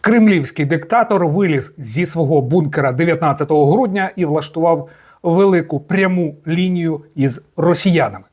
Кремлівський диктатор виліз зі свого бункера 19 грудня і влаштував велику пряму лінію із росіянами.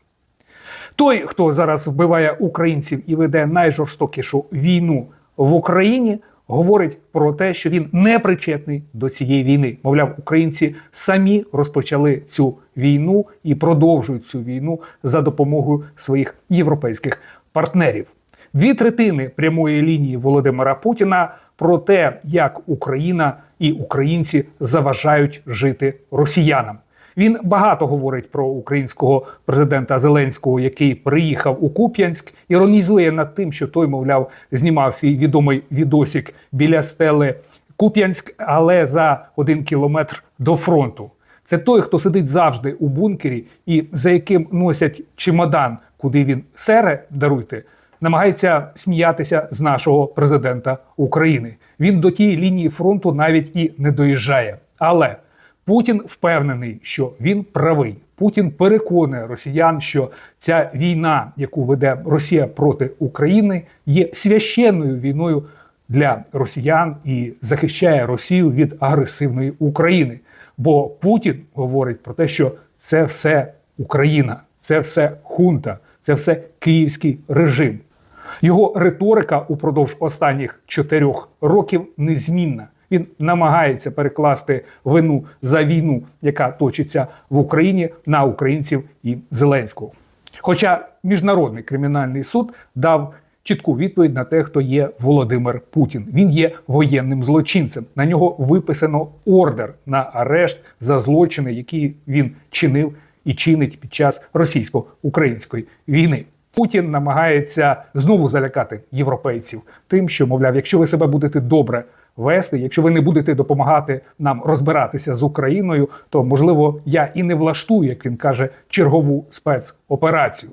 Той, хто зараз вбиває українців і веде найжорстокішу війну в Україні, говорить про те, що він не причетний до цієї війни. Мовляв, українці самі розпочали цю війну і продовжують цю війну за допомогою своїх європейських партнерів. Дві третини прямої лінії Володимира Путіна про те, як Україна і українці заважають жити росіянам. Він багато говорить про українського президента Зеленського, який приїхав у Куп'янськ, іронізує над тим, що той, мовляв, знімав свій відомий відосік біля стели Куп'янськ, але за один кілометр до фронту. Це той, хто сидить завжди у бункері і за яким носять чемодан, куди він сере, даруйте, намагається сміятися з нашого президента України. Він до тієї лінії фронту навіть і не доїжджає. Але Путін впевнений, що він правий. Путін переконує росіян, що ця війна, яку веде Росія проти України, є священною війною для росіян і захищає Росію від агресивної України. Бо Путін говорить про те, що це все Україна, це все хунта, це все київський режим. Його риторика упродовж останніх чотирьох років незмінна. Він намагається перекласти вину за війну, яка точиться в Україні, на українців і Зеленського. Хоча міжнародний кримінальний суд дав чітку відповідь на те, хто є Володимир Путін. Він є воєнним злочинцем. На нього виписано ордер на арешт за злочини, які він чинив і чинить під час російсько-української війни. Путін намагається знову залякати європейців тим, що мовляв, якщо ви себе будете добре вести, якщо ви не будете допомагати нам розбиратися з Україною, то можливо я і не влаштую, як він каже, чергову спецоперацію.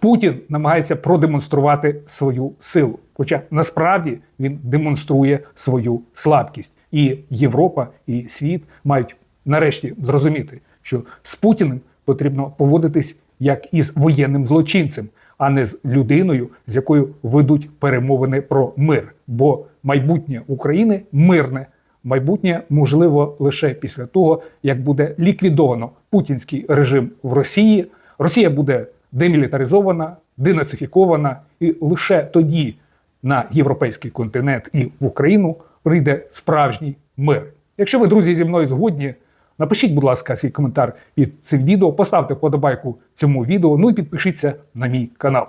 Путін намагається продемонструвати свою силу, хоча насправді він демонструє свою слабкість. І Європа, і світ мають нарешті зрозуміти, що з Путіним потрібно поводитись як із воєнним злочинцем, а не з людиною, з якою ведуть перемовини про мир. Бо майбутнє України мирне. Майбутнє можливо лише після того, як буде ліквідовано путінський режим в Росії. Росія буде демілітаризована, денацифікована, і лише тоді на європейський континент і в Україну прийде справжній мир. Якщо ви, друзі, зі мною згодні, напишіть, будь ласка, свій коментар під цим відео, поставте вподобайку цьому відео, ну і підпишіться на мій канал.